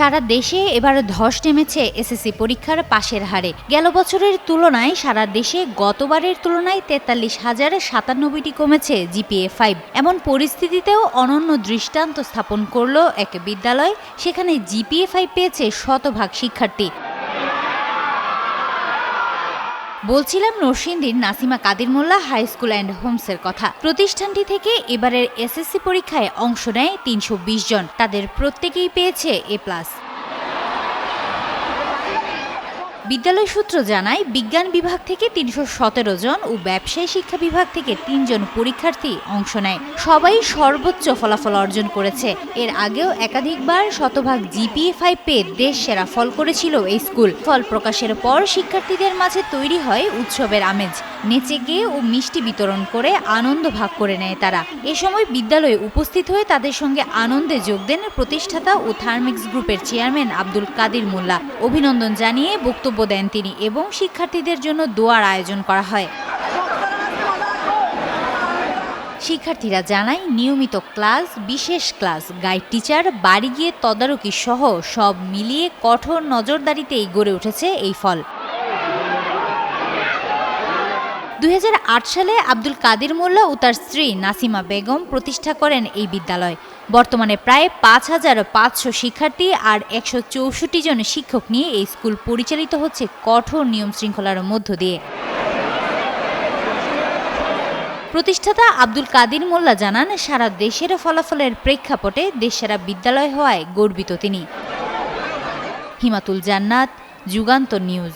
সারা দেশে এবার ধস নেমেছে এসএসসি পরীক্ষার পাশের হারে। গেল বছরের তুলনায় সারা দেশে গতবারের তুলনায় তেতাল্লিশ হাজার সাতানব্বইটি কমেছে জিপিএ ফাইভ। এমন পরিস্থিতিতেও অনন্য দৃষ্টান্ত স্থাপন করল এক বিদ্যালয়, সেখানে জিপিএ ফাইভ পেয়েছে শতভাগ শিক্ষার্থী। বলছিলাম নরসিংদীর Nasima Kadir Mollah high school and হোমসের কথা। প্রতিষ্ঠানটি থেকে এবারের এসএসসি পরীক্ষায় অংশ নেয় তিনশো বিশ জন। তাদের প্রত্যেকেই পেয়েছে এ প্লাস। বিদ্যালয় সূত্র জানায়, বিজ্ঞান বিভাগ থেকে তিনশো সতেরো জন ও ব্যবসায় শিক্ষা বিভাগ থেকে তিনজন পরীক্ষার্থী অংশ নেয়। সবাই সর্বোচ্চ ফলাফল অর্জন করেছে। এর আগেও একাধিকবার শতভাগ জিপিএ ফাইভ পেয়ে দেশ সেরা ফল করেছিল এই স্কুল। ফল প্রকাশের পর শিক্ষার্থীদের মাঝে তৈরি হয় উৎসবের আমেজ। নেচে গিয়ে ও মিষ্টি বিতরণ করে আনন্দ ভাগ করে নেয় তারা। এ সময় বিদ্যালয়ে উপস্থিত হয়ে তাদের সঙ্গে আনন্দে যোগ দেন প্রতিষ্ঠাতা ও থার্মিক্স গ্রুপের চেয়ারম্যান আব্দুল কাদির মোল্লা। অভিনন্দন জানিয়ে বক্তব্য দেন তিনি এবং শিক্ষার্থীদের জন্য দোয়ার আয়োজন করা হয়। শিক্ষার্থীরা জানায়, নিয়মিত ক্লাস, বিশেষ ক্লাস, গাইড টিচার, বাড়ি গিয়ে তদারকি সহ সব মিলিয়ে কঠোর নজরদারিতেই গড়ে উঠেছে এই ফল। দু হাজার আট সালে আব্দুল কাদির মোল্লা ও তার স্ত্রী নাসিমা বেগম প্রতিষ্ঠা করেন এই বিদ্যালয়। বর্তমানে প্রায় পাঁচ হাজার পাঁচশো শিক্ষার্থী আর একশো চৌষট্টি জন শিক্ষক নিয়ে এই স্কুল পরিচালিত হচ্ছে কঠোর নিয়ম শৃঙ্খলার মধ্য দিয়ে। প্রতিষ্ঠাতা আব্দুল কাদির মোল্লা জানান, সারা দেশের ফলাফলের প্রেক্ষাপটে দেশসেরা বিদ্যালয় হওয়ায় গর্বিত তিনি। হিমাতুল জান্নাত, যুগান্তর নিউজ।